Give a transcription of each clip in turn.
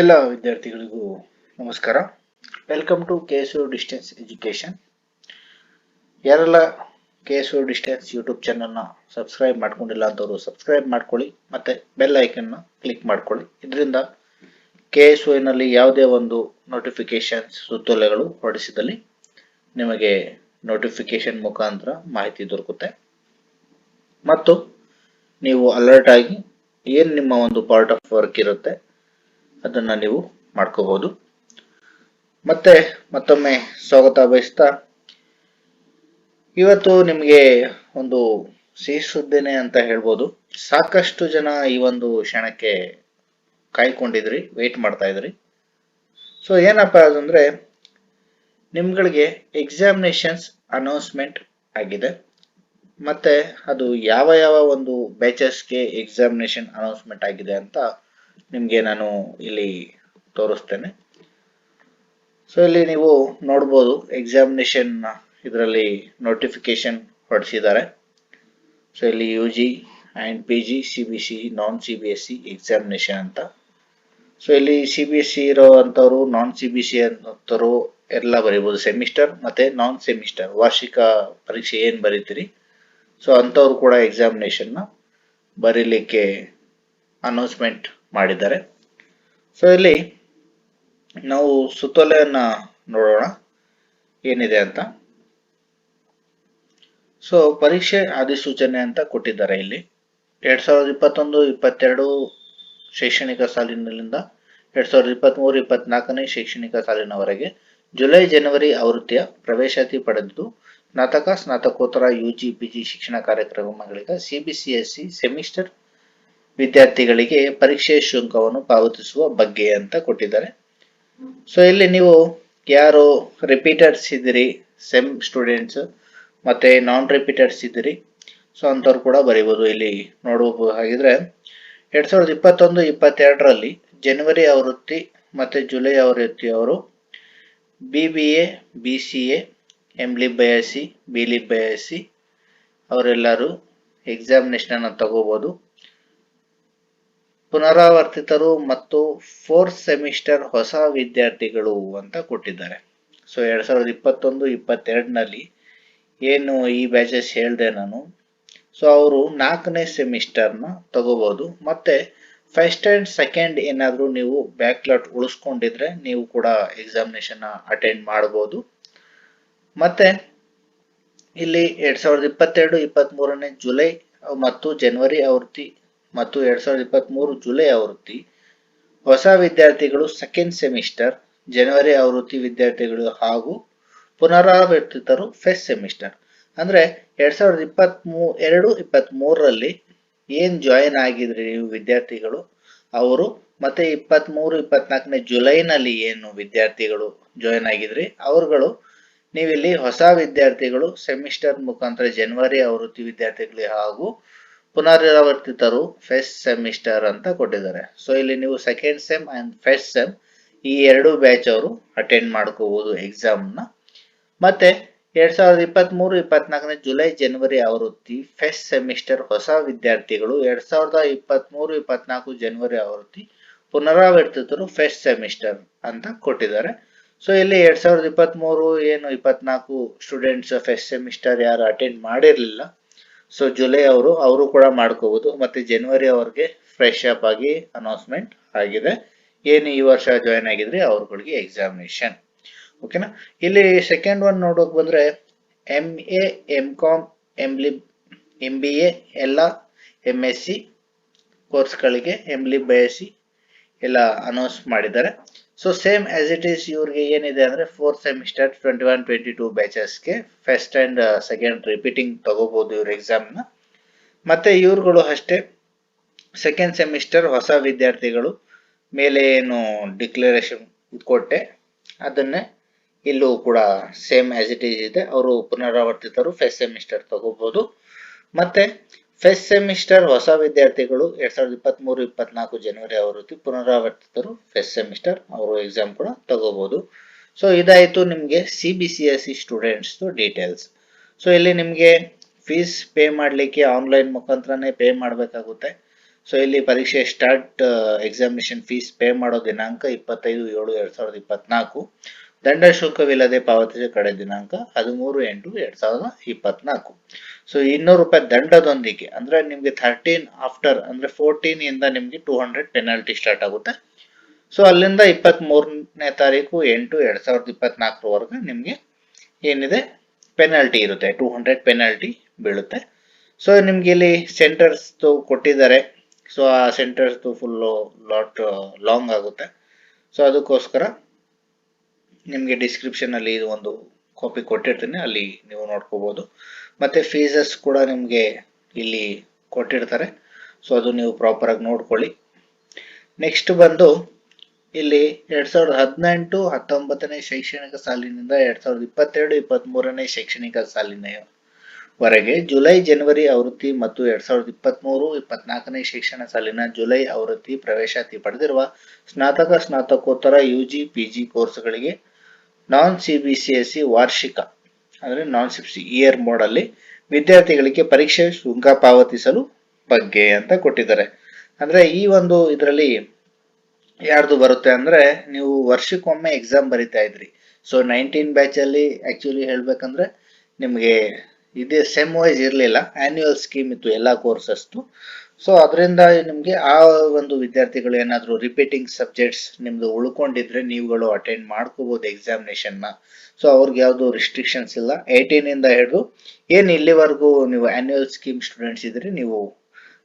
ಎಲ್ಲ ವಿದ್ಯಾರ್ಥಿಗಳಿಗೂ ನಮಸ್ಕಾರ. Welcome to K S U distance education ಯಾರೆಲ್ಲ ಕೆ ಎಸ್ ಡಿಸ್ಟೆನ್ಸ್ ಯೂಟ್ಯೂಬ್ ಚಾನಲ್ನ ಸಬ್ಸ್ಕ್ರೈಬ್ ಮಾಡ್ಕೊಂಡಿಲ್ಲ ಅಂತವರು ಸಬ್ಸ್ಕ್ರೈಬ್ ಮಾಡ್ಕೊಳ್ಳಿ, ಮತ್ತೆ ಬೆಲ್ ಐಕನ್ನ ಕ್ಲಿಕ್ ಮಾಡ್ಕೊಳ್ಳಿ. ಇದರಿಂದ ಕೆ ಎಸ್ನಲ್ಲಿ ಯಾವುದೇ ಒಂದು ನೋಟಿಫಿಕೇಶನ್ಸ್ ಸುತ್ತೋಲೆಗಳು ಹೊರಡಿಸಿದಲ್ಲಿ ನಿಮಗೆ ನೋಟಿಫಿಕೇಶನ್ ಮುಖಾಂತರ ಮಾಹಿತಿ ದೊರಕುತ್ತೆ. ಮತ್ತು ನೀವು ಅಲರ್ಟ್ ಆಗಿ ಏನು ನಿಮ್ಮ ಒಂದು ಪಾರ್ಟ್ ಆಫ್ ವರ್ಕ್ ಇರುತ್ತೆ ಅದನ್ನ ನೀವು ಮಾಡ್ಕೋಬಹುದು. ಮತ್ತೆ ಮತ್ತೊಮ್ಮೆ ಸ್ವಾಗತ ಬಯಸ್ತಾ, ಇವತ್ತು ನಿಮಗೆ ಒಂದು ಸಿಹಿ ಸುದ್ದಿನೇ ಅಂತ ಹೇಳ್ಬೋದು. ಸಾಕಷ್ಟು ಜನ ಈ ಒಂದು ಕ್ಷಣಕ್ಕೆ ಕಾಯ್ಕೊಂಡಿದ್ರಿ ವೇಟ್ ಮಾಡ್ತಾ ಇದ್ರಿ. ಸೊ ಏನಪ್ಪಾ ಅದಂದ್ರೆ ನಿಮ್ಗಳಿಗೆ ಎಕ್ಸಾಮಿನೇಷನ್ಸ್ ಅನೌನ್ಸ್ಮೆಂಟ್ ಆಗಿದೆ. ಮತ್ತೆ ಅದು ಯಾವ ಯಾವ ಒಂದು ಬ್ಯಾಚಸ್ಗೆ ಎಕ್ಸಾಮಿನೇಷನ್ ಅನೌನ್ಸ್ಮೆಂಟ್ ಆಗಿದೆ ಅಂತ ನಿಮಗೆ ನಾನು ಇಲ್ಲಿ ತೋರಿಸ್ತೇನೆ. ಸೊ ಇಲ್ಲಿ ನೀವು ನೋಡ್ಬೋದು ಎಕ್ಸಾಮಿನೇಷನ್ ಇದರಲ್ಲಿ ನೋಟಿಫಿಕೇಶನ್ ಹೊರಡಿಸಿದ್ದಾರೆ ಸೊ ಇಲ್ಲಿ U G and P G C B C non C B S C examination ಅಂತ. ಸೊ ಇಲ್ಲಿ ಸಿ ಬಿ ಎಸ್ ಸಿ ಇರೋವಂಥವ್ರು ನಾನ್ ಸಿ ಬಿ ಸಿ ಅಂತವರು ಎಲ್ಲ ಬರೀಬೋದು. ಸೆಮಿಸ್ಟರ್ ಮತ್ತು ನಾನ್ ಸೆಮಿಸ್ಟರ್ ವಾರ್ಷಿಕ ಪರೀಕ್ಷೆ ಏನು ಬರೀತೀರಿ? ಸೊ ಅಂಥವ್ರು ಕೂಡ ಎಕ್ಸಾಮಿನೇಷನ್ನ ಬರೀಲಿಕ್ಕೆ ಅನೌನ್ಸ್ಮೆಂಟ್ ಮಾಡಿದ್ದಾರೆ. ಸೊ ಇಲ್ಲಿ ನಾವು ಸುತ್ತೋಲೆಯನ್ನ ನೋಡೋಣ. ಏನಿದೆ ಅಂತ? ಸೊ ಪರೀಕ್ಷೆ ಅಧಿಸೂಚನೆ ಅಂತ ಕೊಟ್ಟಿದ್ದಾರೆ ಇಲ್ಲಿ. ಎರಡ್ ಸಾವಿರದ ಇಪ್ಪತ್ತೊಂದು, ಇಪ್ಪತ್ತೆರಡು ಶೈಕ್ಷಣಿಕ ಸಾಲಿನಿಂದ ಎರಡ್ ಸಾವಿರದ ಇಪ್ಪತ್ತ್ಮೂರು ಇಪ್ಪತ್ನಾಲ್ಕನೇ ಶೈಕ್ಷಣಿಕ ಸಾಲಿನವರೆಗೆ ಜುಲೈ, ಜನವರಿ ಆವೃತ್ತಿಯ ಪ್ರವೇಶಾತಿ ಪಡೆದಿದ್ದು, ಸ್ನಾತಕ, ಸ್ನಾತಕೋತ್ತರ, ಯುಜಿ, ಪಿಜಿ ಶಿಕ್ಷಣ ಕಾರ್ಯಕ್ರಮಗಳಿಗೆ ಸಿಬಿಸಿಎಸ್ಇ ಸೆಮಿಸ್ಟರ್ ವಿದ್ಯಾರ್ಥಿಗಳಿಗೆ ಪರೀಕ್ಷೆ ಶುಲ್ಕವನ್ನು ಪಾವತಿಸುವ ಬಗ್ಗೆ ಅಂತ ಕೊಟ್ಟಿದ್ದಾರೆ. ಸೊ ಇಲ್ಲಿ ನೀವು ಯಾರು ರಿಪೀಟರ್ಸ್ ಇದ್ದೀರಿ ಸೆಮ್ ಸ್ಟೂಡೆಂಟ್ಸ್ ಮತ್ತೆ ನಾನ್ ರಿಪೀಟರ್ಸ್ ಇದ್ದೀರಿ ಸೊ ಅಂಥವ್ರು ಕೂಡ ಬರೀಬೋದು. ಇಲ್ಲಿ ನೋಡಬಹುದು ಹಾಗಿದ್ರೆ, ಎರಡ್ ಸಾವಿರದ ಇಪ್ಪತ್ತೊಂದು, ಇಪ್ಪತ್ತೆರಡರಲ್ಲಿ ಜನವರಿ ಆವೃತ್ತಿ ಮತ್ತೆ ಜುಲೈ ಆವೃತ್ತಿ ಅವರು B B A B C A M ಲಿ ಬಯಸಿ ಬಿ ಲಿ ಬಯಸಿ ಅವರೆಲ್ಲರೂ ಎಕ್ಸಾಮಿನೇಷನ್ ಅನ್ನು ತಗೋಬಹುದು ಪುನರಾವರ್ತಿತರು ಮತ್ತು ಫೋರ್ತ್ ಸೆಮಿಸ್ಟರ್ ಹೊಸ ವಿದ್ಯಾರ್ಥಿಗಳು ಅಂತ ಕೊಟ್ಟಿದ್ದಾರೆ. ಸೊ ಎರಡ್ ಸಾವಿರದ ಇಪ್ಪತ್ತೊಂದು ಇಪ್ಪತ್ತೆರಡನಲ್ಲಿ ಏನು ಈ ಬ್ಯಾಚಸ್ ಹೇಳಿದೆ ನಾನು. ಸೊ ಅವರು ನಾಲ್ಕನೇ ಸೆಮಿಸ್ಟರ್ನ ತಗೋಬಹುದು ಮತ್ತೆ ಫಸ್ಟ್ ಆ್ಯಂಡ್ ಸೆಕೆಂಡ್ ಏನಾದರೂ ನೀವು ಬ್ಯಾಕ್ಲಾಟ್ ಉಳಿಸ್ಕೊಂಡಿದ್ರೆ ನೀವು ಕೂಡ ಎಕ್ಸಾಮಿನೇಷನ್ ಅಟೆಂಡ್ ಮಾಡ್ಬೋದು. ಮತ್ತೆ ಇಲ್ಲಿ ಎರಡ್ ಸಾವಿರದ ಇಪ್ಪತ್ತೆರಡು ಇಪ್ಪತ್ತ್ ಮೂರನೇ ಜುಲೈ ಮತ್ತು ಜನವರಿ ಆವೃತ್ತಿ ಮತ್ತು ಎರಡ್ ಸಾವಿರದ ಇಪ್ಪತ್ತ್ ಮೂರು ಜುಲೈ ಆವೃತ್ತಿ. ಹೊಸ ವಿದ್ಯಾರ್ಥಿಗಳು ಸೆಕೆಂಡ್ ಸೆಮಿಸ್ಟರ್ ಜನವರಿ ಆವೃತ್ತಿ ವಿದ್ಯಾರ್ಥಿಗಳು ಹಾಗೂ ಪುನರಾವರ್ತಿತರು ಫಸ್ಟ್ ಸೆಮಿಸ್ಟರ್ ಅಂದ್ರೆ ಎರಡ್ ಸಾವಿರದ ಇಪ್ಪತ್ತ್ ಮೂ ಎರಡು ಇಪ್ಪತ್ತ್ ಮೂರರಲ್ಲಿ ಏನ್ ಜಾಯಿನ್ ಆಗಿದ್ರಿ ನೀವು ವಿದ್ಯಾರ್ಥಿಗಳು? ಅವರು ಮತ್ತೆ ಇಪ್ಪತ್ತ್ ಮೂರು ಇಪ್ಪತ್ನಾಲ್ಕನೇ ಜುಲೈನಲ್ಲಿ ಏನು ವಿದ್ಯಾರ್ಥಿಗಳು ಜಾಯಿನ್ ಆಗಿದ್ರಿ? ಅವರುಗಳು ನೀವಿಲ್ಲಿ ಹೊಸ ವಿದ್ಯಾರ್ಥಿಗಳು ಸೆಮಿಸ್ಟರ್ ಮುಖಾಂತರ ಜನವರಿ ಆವೃತ್ತಿ ವಿದ್ಯಾರ್ಥಿಗಳಿಗೆ ಹಾಗೂ ಪುನರಾವರ್ತಿತರು ಫಸ್ಟ್ ಸೆಮಿಸ್ಟರ್ ಅಂತ ಕೊಟ್ಟಿದ್ದಾರೆ. ಸೊ ಇಲ್ಲಿ ನೀವು second sem and first sem ಈ ಎರಡು ಬ್ಯಾಚ್ ಅವರು ಅಟೆಂಡ್ ಮಾಡ್ಕೋಬಹುದು ಎಕ್ಸಾಮ್ನ ಮತ್ತೆ ಎರಡ್ ಸಾವಿರದ ಇಪ್ಪತ್ತ್ ಮೂರು ಇಪ್ಪತ್ನಾಲ್ಕನೇ ಜುಲೈ ಜನವರಿ ಆವೃತ್ತಿ ಫಸ್ಟ್ ಸೆಮಿಸ್ಟರ್ ಹೊಸ ವಿದ್ಯಾರ್ಥಿಗಳು ಎರಡ್ ಸಾವಿರದ ಇಪ್ಪತ್ತ್ ಮೂರು ಇಪ್ಪತ್ನಾಲ್ಕು ಜನವರಿ ಆವೃತ್ತಿ ಪುನರಾವರ್ತಿತರು ಫಸ್ಟ್ ಸೆಮಿಸ್ಟರ್ ಅಂತ ಕೊಟ್ಟಿದ್ದಾರೆ. ಸೊ ಇಲ್ಲಿ ಎರಡ್ ಸಾವಿರದ ಇಪ್ಪತ್ತ್ ಮೂರು ಏನು ಇಪ್ಪತ್ನಾಲ್ಕು ಸ್ಟೂಡೆಂಟ್ಸ್ ಫಸ್ಟ್ ಸೆಮಿಸ್ಟರ್ ಯಾರು ಅಟೆಂಡ್ ಮಾಡಿರಲಿಲ್ಲ. ಸೊ ಜುಲೈ ಅವರು ಅವರು ಕೂಡ ಮಾಡ್ಕೋಬಹುದು ಮತ್ತೆ ಜನವರಿ ಅವ್ರಿಗೆ ಫ್ರೆಶ್ ಅಪ್ ಆಗಿ ಅನೌನ್ಸ್ಮೆಂಟ್ ಆಗಿದೆ. ಏನು ಈ ವರ್ಷ ಜಾಯಿನ್ ಆಗಿದ್ರೆ ಅವ್ರಗಳಿಗೆ ಎಕ್ಸಾಮಿನೇಷನ್ ಓಕೆನಾ ಇಲ್ಲಿ ಸೆಕೆಂಡ್ ಒನ್ ನೋಡೋಕೆ ಬಂದ್ರೆ M A M com M lib M B A ಎಲ್ಲ ಎಂ ಎಸ್ ಸಿ ಕೋರ್ಸ್ಗಳಿಗೆ ಎಂ ಲಿಬ್ ಬಯಸಿ ಎಲ್ಲ ಅನೌನ್ಸ್ ಮಾಡಿದ್ದಾರೆ. So same as it is ಇವ್ರಿಗೆ ಏನಿದೆ ಅಂದ್ರೆ fourth semester twenty one twenty two ಬ್ಯಾಚಸ್ಗೆ first and second repeating ತಗೋಬಹುದು ಇವ್ರ ಎಕ್ಸಾಮ್ನ ಮತ್ತೆ ಇವ್ರುಗಳು ಅಷ್ಟೇ ಸೆಕೆಂಡ್ ಸೆಮಿಸ್ಟರ್ ಹೊಸ ವಿದ್ಯಾರ್ಥಿಗಳು ಮೇಲೆ ಏನು ಡಿಕ್ಲರೇಷನ್ ಕೊಟ್ಟೆ, ಅದನ್ನೇ ಇಲ್ಲೂ ಕೂಡ ಸೇಮ್ ಆಸ್ ಇಟ್ ಈಸ್ ಇದೆ. ಅವರು ಪುನರಾವರ್ತಿತರು ಫಸ್ಟ್ ಸೆಮಿಸ್ಟರ್ ತಗೋಬಹುದು ಮತ್ತೆ ಫಸ್ಟ್ ಸೆಮಿಸ್ಟರ್ ಹೊಸ ವಿದ್ಯಾರ್ಥಿಗಳು ಎರಡ್ ಸಾವಿರದ ಇಪ್ಪತ್ತ್ ಮೂರು ಇಪ್ಪತ್ನಾಲ್ಕು ಜನವರಿ ಆವೃತ್ತಿ ಪುನರಾವರ್ತಿತರು ಫಸ್ಟ್ ಸೆಮಿಸ್ಟರ್ ಅವರು ಎಕ್ಸಾಮ್ ಕೂಡ ತಗೋಬಹುದು ಸೊ ಇದಾಯಿತು ನಿಮಗೆ C B C S C students details so ಇಲ್ಲಿ ನಿಮಗೆ ಫೀಸ್ ಪೇ ಮಾಡಲಿಕ್ಕೆ ಆನ್ಲೈನ್ ಮುಖಾಂತರನೇ ಪೇ ಮಾಡಬೇಕಾಗುತ್ತೆ. ಸೊ ಇಲ್ಲಿ ಪರೀಕ್ಷೆ ಸ್ಟಾರ್ಟ್ ಎಕ್ಸಾಮಿನೇಷನ್ ಫೀಸ್ ಪೇ ಮಾಡೋ ದಿನಾಂಕ ಇಪ್ಪತ್ತೈದು, ಏಳು, ಎರಡ್ ಸಾವಿರದ ಇಪ್ಪತ್ನಾಲ್ಕು. ದಂಡ ಶುಲ್ಕವಿಲ್ಲದೆ ಪಾವತಿಸಿದ ಕಡೆ ದಿನಾಂಕ ಹದಿಮೂರು ಎಂಟು, ಎರಡ್ ಸಾವಿರದ ಇಪ್ಪತ್ನಾಲ್ಕು. ಸೊ ಇನ್ನೂರು ರೂಪಾಯಿ ದಂಡದೊಂದಿಗೆ, ಅಂದ್ರೆ ನಿಮ್ಗೆ ಥರ್ಟೀನ್ ಆಫ್ಟರ್ ಅಂದ್ರೆ ಫೋರ್ಟೀನ್ ಇಂದ ನಿಮ್ಗೆ ಟೂ ಹಂಡ್ರೆಡ್ ಪೆನಾಲ್ಟಿ ಸ್ಟಾರ್ಟ್ ಆಗುತ್ತೆ. ಸೊ ಅಲ್ಲಿಂದ ಇಪ್ಪತ್ತ್ ಮೂರನೇ ತಾರೀಕು ಎಂಟು ಎರಡ್ ಸಾವಿರದ ಇಪ್ಪತ್ನಾಲ್ಕರವರೆಗೆ ನಿಮ್ಗೆ ಏನಿದೆ? ಪೆನಾಲ್ಟಿ ಇರುತ್ತೆ ಟೂ ಹಂಡ್ರೆಡ್ ಪೆನಾಲ್ಟಿ ಬೀಳುತ್ತೆ. ಸೊ ನಿಮ್ಗೆ ಇಲ್ಲಿ ಸೆಂಟರ್ಸ್ ಕೊಟ್ಟಿದ್ದಾರೆ. ಸೊ ಆ ಸೆಂಟರ್ಸ್ ಫುಲ್ಲು ಲಾಟ್ ಲಾಂಗ್ ಆಗುತ್ತೆ. ಸೊ ಅದಕ್ಕೋಸ್ಕರ ನಿಮಗೆ ಡಿಸ್ಕ್ರಿಪ್ಷನ್ ಅಲ್ಲಿ ಇದು ಒಂದು ಕಾಪಿ ಕೊಟ್ಟಿರ್ತೀನಿ, ಅಲ್ಲಿ ನೀವು ನೋಡ್ಕೋಬಹುದು ಮತ್ತೆ ಫೀಸಸ್ ಕೂಡ ನಿಮಗೆ ಇಲ್ಲಿ ಕೊಟ್ಟಿರ್ತಾರೆ. ಸೊ ಅದು ನೀವು ಪ್ರಾಪರ್ ಆಗಿ ನೋಡ್ಕೊಳ್ಳಿ. ನೆಕ್ಸ್ಟ್ ಬಂದು ಇಲ್ಲಿ ಎರಡ್ ಸಾವಿರದ ಹದಿನೆಂಟು, ಹತ್ತೊಂಬತ್ತನೇ ಶೈಕ್ಷಣಿಕ ಸಾಲಿನಿಂದ ಎರಡ್ ಸಾವಿರದ ಇಪ್ಪತ್ತೆರಡು ಇಪ್ಪತ್ತ್ ಮೂರನೇ ಶೈಕ್ಷಣಿಕ ಸಾಲಿನ ವರೆಗೆ ಜುಲೈ, ಜನವರಿ ಆವೃತ್ತಿ ಮತ್ತು ಎರಡ್ ಸಾವಿರದ ಇಪ್ಪತ್ತ್ ಮೂರು ಇಪ್ಪತ್ನಾಲ್ಕನೇ ಶಿಕ್ಷಣ ಸಾಲಿನ ಜುಲೈ ಆವೃತ್ತಿ ಪ್ರವೇಶಾತಿ ಪಡೆದಿರುವ ಸ್ನಾತಕ, ಸ್ನಾತಕೋತ್ತರ ಯುಜಿ ಪಿಜಿ ಕೋರ್ಸ್ಗಳಿಗೆ non C B C S C ವಾರ್ಷಿಕ, ಅಂದ್ರೆ ನಾನ್ ಸಿ ಇಯರ್ ಮೋಡಲ್ಲಿ ವಿದ್ಯಾರ್ಥಿಗಳಿಗೆ ಪರೀಕ್ಷೆ ಶುಲ್ಕ ಪಾವತಿಸಲು ಬಗ್ಗೆ ಅಂತ ಕೊಟ್ಟಿದ್ದಾರೆ. ಅಂದ್ರೆ ಈ ಒಂದು ಇದರಲ್ಲಿ ಯಾರ್ದು ಬರುತ್ತೆ ಅಂದ್ರೆ ನೀವು ವರ್ಷಕ್ಕೊಮ್ಮೆ ಎಕ್ಸಾಮ್ ಬರಿತಾ ಇದ್ರಿ. ಸೊ ನೈನ್ಟೀನ್ ಬ್ಯಾಚ್ ಅಲ್ಲಿ ಆಕ್ಚುಲಿ ಹೇಳ್ಬೇಕಂದ್ರೆ ನಿಮಗೆ ಇದೇ ಸೆಮ್ ವೈಸ್ ಇರಲಿಲ್ಲ. ಆನ್ಯುವಲ್ ಸ್ಕೀಮ್ ಇತ್ತು, ಎಲ್ಲ ಕೋರ್ಸಸ್ದು ಸೊ ಅದರಿಂದ ನಿಮಗೆ ಆ ಒಂದು ವಿದ್ಯಾರ್ಥಿಗಳು ಏನಾದರೂ ರಿಪೀಟಿಂಗ್ ಸಬ್ಜೆಕ್ಟ್ಸ್ ನಿಮ್ದು ಉಳ್ಕೊಂಡಿದ್ರೆ ನೀವುಗಳು ಅಟೆಂಡ್ ಮಾಡ್ಕೋಬಹುದು ಎಕ್ಸಾಮಿನೇಷನ್ನ ಸೊ ಅವ್ರಿಗೆ ಯಾವುದು ರಿಸ್ಟ್ರಿಕ್ಷನ್ಸ್ ಇಲ್ಲ. ಏಯ್ಟೀನ್ ಇಂದ ಹಿಡಿದು ಏನು ಇಲ್ಲಿವರೆಗೂ ನೀವು ಆನ್ಯುವಲ್ ಸ್ಕೀಮ್ ಸ್ಟೂಡೆಂಟ್ಸ್ ಇದ್ರೆ, ನೀವು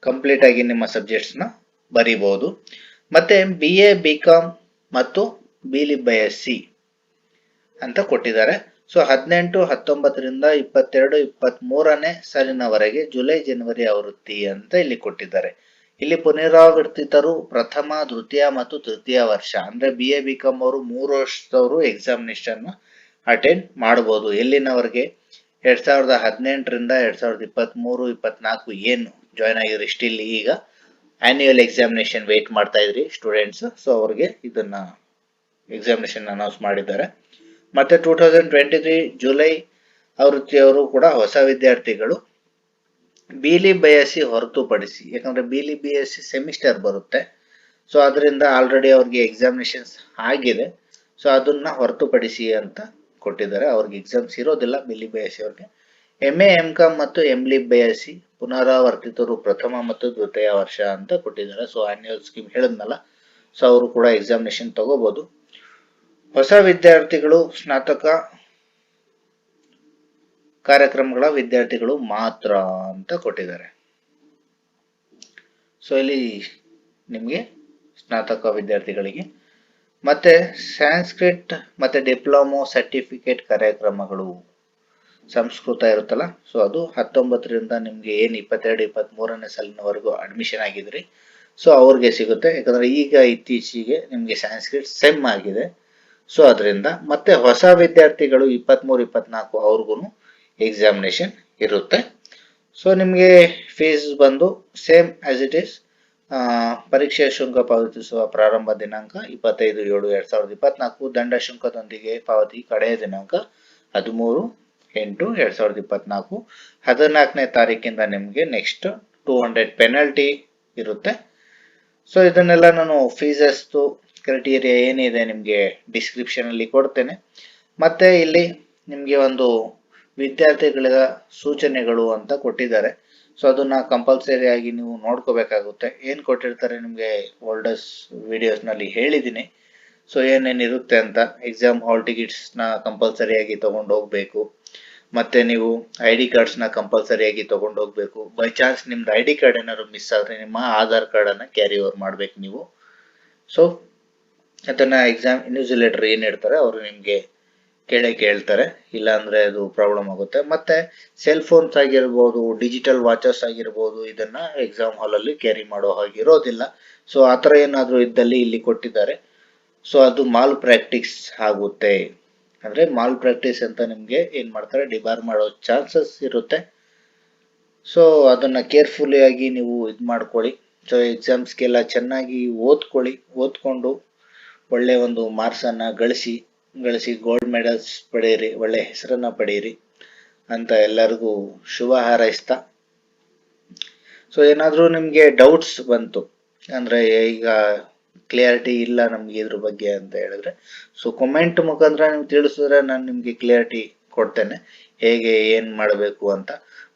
ಕಂಪ್ಲೀಟ್ ಆಗಿ ನಿಮ್ಮ ಸಬ್ಜೆಕ್ಟ್ಸ್ನ ಬರಿಬಹುದು ಮತ್ತೆ ಬಿ ಎ ಬಿ ಕಾಮ್ ಮತ್ತು ಬಿಲಿ ಬೈ ಎಸ್ ಸಿ ಅಂತ ಕೊಟ್ಟಿದ್ದಾರೆ. ಸೊ ಹದಿನೆಂಟು, ಹತ್ತೊಂಬತ್ತರಿಂದ ಇಪ್ಪತ್ತೆರಡು ಇಪ್ಪತ್ತ್ ಮೂರನೇ ಸಾಲಿನವರೆಗೆ ಜುಲೈ, ಜನವರಿ ಆವೃತ್ತಿ ಅಂತ ಇಲ್ಲಿ ಕೊಟ್ಟಿದ್ದಾರೆ. ಇಲ್ಲಿ ಪುನರಾವರ್ತಿತರು ಪ್ರಥಮ, ದ್ವಿತೀಯ ಮತ್ತು ತೃತೀಯ ವರ್ಷ. ಅಂದ್ರೆ ಬಿ ಎ ಬಿ ಕಾಮ್ ಅವರು ಮೂರು ವರ್ಷದವರು ಎಕ್ಸಾಮಿನೇಷನ್ ಅಟೆಂಡ್ ಮಾಡಬಹುದು ಎಲ್ಲಿನವರೆಗೆ? ಎರಡ್ ಸಾವಿರದ ಹದಿನೆಂಟರಿಂದ ಎರಡ್ ಸಾವಿರದ ಇಪ್ಪತ್ತ್ ಮೂರು ಇಪ್ಪತ್ನಾಲ್ಕು ಏನು ಜಾಯ್ನ್ ಆಗಿದ್ರಿ ಸ್ಟಿಲ್ ಈಗ? ಆನ್ಯುವಲ್ ಎಕ್ಸಾಮಿನೇಷನ್ ವೇಟ್ ಮಾಡ್ತಾ ಇದ್ರಿ ಸ್ಟೂಡೆಂಟ್ಸ್ ಸೊ ಅವ್ರಿಗೆ ಇದನ್ನ ಎಕ್ಸಾಮಿನೇಷನ್ ಅನೌನ್ಸ್ ಮಾಡಿದ್ದಾರೆ. ಮತ್ತೆ two thousand twenty three July ಆವೃತ್ತಿಯವರು ಕೂಡ ಹೊಸ ವಿದ್ಯಾರ್ಥಿಗಳು ಬಿಲಿ ಬಯಸಿ ಹೊರತುಪಡಿಸಿ, ಯಾಕಂದ್ರೆ ಬಿಲಿ ಬಿ ಎಸ್ ಸಿ ಸೆಮಿಸ್ಟರ್ ಬರುತ್ತೆ. ಸೊ ಅದರಿಂದ ಆಲ್ರೆಡಿ ಅವ್ರಿಗೆ ಎಕ್ಸಾಮಿನೇಷನ್ಸ್ ಆಗಿದೆ. ಸೊ ಅದನ್ನ ಹೊರತುಪಡಿಸಿ ಅಂತ ಕೊಟ್ಟಿದ್ದಾರೆ. ಅವ್ರಿಗೆ ಎಕ್ಸಾಮ್ಸ್ ಇರೋದಿಲ್ಲ. ಬಿಲಿ ಬಯಸಿ ಅವ್ರಿಗೆ ಎಂ ಎ ಎಂ ಕಾಮ್ ಮತ್ತು ಎಂ ಲಿ ಬಯಸಿ ಪುನರಾವರ್ತಿತರು ಪ್ರಥಮ ಮತ್ತು ದ್ವಿತೀಯ ವರ್ಷ ಅಂತ ಕೊಟ್ಟಿದ್ದಾರೆ. ಸೊ ಆನ್ಯುವಲ್ ಸ್ಕೀಮ್ ಹೇಳಿದ್ನಲ್ಲ. ಸೊ ಅವರು ಕೂಡ ಎಕ್ಸಾಮಿನೇಷನ್ ತಗೋಬಹುದು ಹೊಸ ವಿದ್ಯಾರ್ಥಿಗಳು ಸ್ನಾತಕ ಕಾರ್ಯಕ್ರಮಗಳ ವಿದ್ಯಾರ್ಥಿಗಳು ಮಾತ್ರ ಅಂತ ಕೊಟ್ಟಿದ್ದಾರೆ. ಸೊ ಇಲ್ಲಿ ನಿಮಗೆ ಸ್ನಾತಕ ವಿದ್ಯಾರ್ಥಿಗಳಿಗೆ ಮತ್ತೆ ಸ್ಯಾನ್ಸ್ಕ್ರಿಟ್ ಮತ್ತೆ ಡಿಪ್ಲೊಮೊ ಸರ್ಟಿಫಿಕೇಟ್ ಕಾರ್ಯಕ್ರಮಗಳು ಸಂಸ್ಕೃತ ಇರುತ್ತಲ್ಲ ಸೊ ಅದು ಹತ್ತೊಂಬತ್ತರಿಂದ ನಿಮ್ಗೆ ಏನ್ ಇಪ್ಪತ್ತೆರಡು ಇಪ್ಪತ್ತ್ ಮೂರನೇ ಸಾಲಿನವರೆಗೂ ಅಡ್ಮಿಷನ್ ಆಗಿದ್ರಿ. ಸೊ ಅವ್ರಿಗೆ ಸಿಗುತ್ತೆ. ಯಾಕಂದ್ರೆ ಈಗ ಇತ್ತೀಚೆಗೆ ನಿಮ್ಗೆ ಸಂಸ್ಕೃತ್ ಸೆಮ್ ಆಗಿದೆ. ಸೊ ಅದರಿಂದ ಮತ್ತೆ ಹೊಸ ವಿದ್ಯಾರ್ಥಿಗಳು ಇಪ್ಪತ್ಮೂರು, ಇಪ್ಪತ್ನಾಲ್ಕು ಅವ್ರಿಗೂ ಎಕ್ಸಾಮಿನೇಷನ್ ಇರುತ್ತೆ. ಸೊ ನಿಮಗೆ ಫೀಸ್ ಬಂದು ಸೇಮ್ ಆಸ್ ಇಟ್ ಈಸ್ ಪರೀಕ್ಷೆ ಶುಲ್ಕ ಪಾವತಿಸುವ ಪ್ರಾರಂಭ ದಿನಾಂಕ ಇಪ್ಪತ್ತೈದು, ಏಳು, ಎರಡ್ ಸಾವಿರದ ಇಪ್ಪತ್ನಾಲ್ಕು, ದಂಡ ಶುಲ್ಕದೊಂದಿಗೆ ಪಾವತಿ ಕಡೆಯ ದಿನಾಂಕ ಹದಿಮೂರು, ಎಂಟು, ಎರಡ್ ಸಾವಿರದ ಇಪ್ಪತ್ನಾಲ್ಕು. ಹದಿನಾಲ್ಕನೇ ತಾರೀಕಿಂದ ನಿಮಗೆ ನೆಕ್ಸ್ಟ್ ಟೂ ಹಂಡ್ರೆಡ್ ಪೆನಲ್ಟಿ ಇರುತ್ತೆ. ಸೊ ಇದನ್ನೆಲ್ಲ ನಾನು ಫೀಸಸ್ದು ಕ್ರೈಟೀರಿಯಾ ಏನಿದೆ ನಿಮಗೆ ಡಿಸ್ಕ್ರಿಪ್ಷನ್ ಅಲ್ಲಿ ಕೊಡ್ತೇನೆ. ಮತ್ತೆ ಇಲ್ಲಿ ನಿಮಗೆ ಒಂದು ವಿದ್ಯಾರ್ಥಿಗಳ ಸೂಚನೆಗಳು ಅಂತ ಕೊಟ್ಟಿದ್ದಾರೆ. ಸೊ ಅದನ್ನ ಕಂಪಲ್ಸರಿ ಆಗಿ ನೀವು ನೋಡ್ಕೋಬೇಕಾಗುತ್ತೆ. ಏನ್ ಕೊಟ್ಟಿರ್ತಾರೆ ನಿಮಗೆ ಓಲ್ಡಸ್ ವಿಡಿಯೋಸ್ನಲ್ಲಿ ಹೇಳಿದ್ದೀನಿ. ಸೊ ಏನೇನಿರುತ್ತೆ ಅಂತ ಎಕ್ಸಾಮ್ ಹಾಲ್ ಟಿಕೆಟ್ಸ್ನ ಕಂಪಲ್ಸರಿ ಆಗಿ ತಗೊಂಡು ಹೋಗ್ಬೇಕು. ಮತ್ತೆ ನೀವು ಐ ಡಿ ಕಾರ್ಡ್ಸ್ನ ಕಂಪಲ್ಸರಿ ಆಗಿ ತಗೊಂಡು ಹೋಗ್ಬೇಕು. ಬೈ ಚಾನ್ಸ್ ನಿಮ್ದು ಐ ಡಿ ಕಾರ್ಡ್ ಏನಾದ್ರು ಮಿಸ್ ಆದ್ರೆ ನಿಮ್ಮ ಆಧಾರ್ ಕಾರ್ಡ್ ಅನ್ನ ಕ್ಯಾರಿ ಓವರ್ ಮಾಡ್ಬೇಕು ನೀವು. ಸೊ ಅದನ್ನ ಎಕ್ಸಾಮ್ ಇನ್ವಿಜಿಲೇಟರ್ ಏನ್ ಹೇಳ್ತಾರೆ, ಅವರು ನಿಮ್ಗೆ ಕೇಳೇ ಕೇಳ್ತಾರೆ. ಇಲ್ಲ ಅಂದ್ರೆ ಅದು ಪ್ರಾಬ್ಲಮ್ ಆಗುತ್ತೆ. ಮತ್ತೆ ಸೆಲ್ ಫೋನ್ಸ್ ಆಗಿರ್ಬೋದು ಡಿಜಿಟಲ್ ವಾಚಸ್ ಆಗಿರ್ಬೋದು, ಇದನ್ನ ಎಕ್ಸಾಮ್ ಹಾಲ್ ಅಲ್ಲಿ ಕ್ಯಾರಿ ಮಾಡೋ ಹಾಗಿರೋದಿಲ್ಲ ಸೊ ಆತರ ಏನಾದ್ರು ಇದ್ದಲ್ಲಿ ಇಲ್ಲಿ ಕೊಟ್ಟಿದ್ದಾರೆ. ಸೊ ಅದು ಮಾಲ್ ಪ್ರಾಕ್ಟೀಸ್ ಆಗುತ್ತೆ. ಅಂದ್ರೆ ಮಾಲ್ ಪ್ರಾಕ್ಟೀಸ್ ಅಂತ ನಿಮ್ಗೆ ಏನ್ ಮಾಡ್ತಾರೆ ಡಿಬಾರ್ ಮಾಡೋ ಚಾನ್ಸಸ್ ಇರುತ್ತೆ. ಸೊ ಅದನ್ನ ಕೇರ್ಫುಲಿ ಆಗಿ ನೀವು ಇದ್ ಮಾಡ್ಕೊಳ್ಳಿ. ಸೊ ಎಕ್ಸಾಮ್ಸ್ಗೆಲ್ಲ ಚೆನ್ನಾಗಿ ಓದ್ಕೊಳ್ಳಿ, ಓದ್ಕೊಂಡು ಒಳ್ಳೆ ಒಂದು ಮಾರ್ಕ್ಸ್ ಅನ್ನ ಗಳಿಸಿ ಗಳಿಸಿ ಗೋಲ್ಡ್ ಮೆಡಲ್ಸ್ ಪಡೆಯಿರಿ, ಒಳ್ಳೆ ಹೆಸರನ್ನ ಪಡೆಯಿರಿ ಅಂತ ಎಲ್ಲರಿಗೂ ಶುಭ ಹಾರೈಸ್ತಾ ಸೊ ಏನಾದರೂ ನಿಮಗೆ ಡೌಟ್ಸ್ ಬಂತು, ಅಂದರೆ ಈಗ ಕ್ಲಿಯರಿಟಿ ಇಲ್ಲ ನಮಗೆ ಇದ್ರ ಬಗ್ಗೆ ಅಂತ ಹೇಳಿದ್ರೆ ಸೊ ಕಮೆಂಟ್ ಮುಖಾಂತರ ನೀವು ತಿಳಿಸಿದ್ರೆ ನಾನು ನಿಮಗೆ ಕ್ಲಿಯರಿಟಿ ಕೊಡ್ತೇನೆ, ಹೇಗೆ, ಏನು ಮಾಡಬೇಕು ಅಂತ.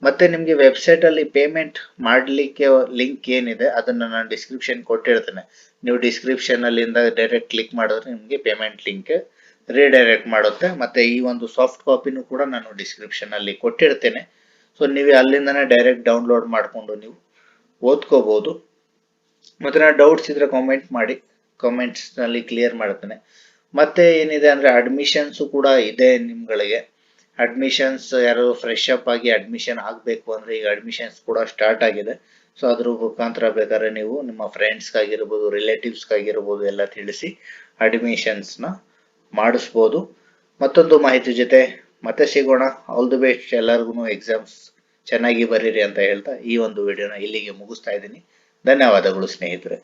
ಮತ್ತೆ ನಿಮಗೆ ವೆಬ್ಸೈಟಲ್ಲಿ ಪೇಮೆಂಟ್ ಮಾಡಲಿಕ್ಕೆ ಲಿಂಕ್ ಏನಿದೆ, ಅದನ್ನು ನಾನು ಡಿಸ್ಕ್ರಿಪ್ಷನ್ ಕೊಟ್ಟಿರ್ತೇನೆ. ನೀವು ಡಿಸ್ಕ್ರಿಪ್ಷನ್ ಅಲ್ಲಿಂದ ಡೈರೆಕ್ಟ್ ಕ್ಲಿಕ್ ಮಾಡಿದ್ರೆ ನಿಮಗೆ ಪೇಮೆಂಟ್ ಲಿಂಕ್ ರೀಡೈರೆಕ್ಟ್ ಮಾಡುತ್ತೆ. ಮತ್ತೆ ಈ ಒಂದು ಸಾಫ್ಟ್ ಕಾಪಿನೂ ಕೂಡ ನಾನು ಡಿಸ್ಕ್ರಿಪ್ಷನ್ ಅಲ್ಲಿ ಕೊಟ್ಟಿರ್ತೇನೆ. ಸೊ ನೀವು ಅಲ್ಲಿಂದನೇ ಡೈರೆಕ್ಟ್ ಡೌನ್ಲೋಡ್ ಮಾಡಿಕೊಂಡು ನೀವು ಓದ್ಕೋಬಹುದು ಮತ್ತೆ ನಾನು ಡೌಟ್ಸ್ ಇದ್ರೆ ಕಾಮೆಂಟ್ ಮಾಡಿ ಕಾಮೆಂಟ್ಸ್ನಲ್ಲಿ ಕ್ಲಿಯರ್ ಮಾಡ್ತೇನೆ ಮತ್ತೆ ಏನಿದೆ ಅಂದ್ರೆ ಅಡ್ಮಿಷನ್ಸ್ ಕೂಡ ಇದೆ ನಿಮ್ಗಳಿಗೆ. ಅಡ್ಮಿಷನ್ಸ್ ಯಾರು ಫ್ರೆಶ್ ಅಪ್ ಆಗಿ ಅಡ್ಮಿಷನ್ ಆಗಬೇಕು ಅಂದ್ರೆ ಈಗ ಅಡ್ಮಿಷನ್ಸ್ ಕೂಡ ಸ್ಟಾರ್ಟ್ ಆಗಿದೆ. ಸೊ ಅದ್ರ ಮುಖಾಂತರ ಬೇಕಾದ್ರೆ ನೀವು ನಿಮ್ಮ ಫ್ರೆಂಡ್ಸ್ಗಾಗಿರ್ಬೋದು ರಿಲೇಟಿವ್ಸ್ಗಾಗಿರ್ಬೋದು ಎಲ್ಲ ತಿಳಿಸಿ ಅಡ್ಮಿಷನ್ಸ್ನ ಮಾಡಿಸ್ಬೋದು. ಮತ್ತೊಂದು ಮಾಹಿತಿ ಜೊತೆ ಮತ್ತೆ ಸಿಗೋಣ. ಆಲ್ ದಿ ಬೆಸ್ಟ್ ಎಲ್ಲರಿಗೂ ಎಕ್ಸಾಮ್ಸ್ ಚೆನ್ನಾಗಿ ಬರೀರಿ ಅಂತ ಹೇಳ್ತಾ ಈ ಒಂದು ವಿಡಿಯೋನ ಇಲ್ಲಿಗೆ ಮುಗಿಸ್ತಾ ಇದ್ದೀನಿ. ಧನ್ಯವಾದಗಳು ಸ್ನೇಹಿತರೆ.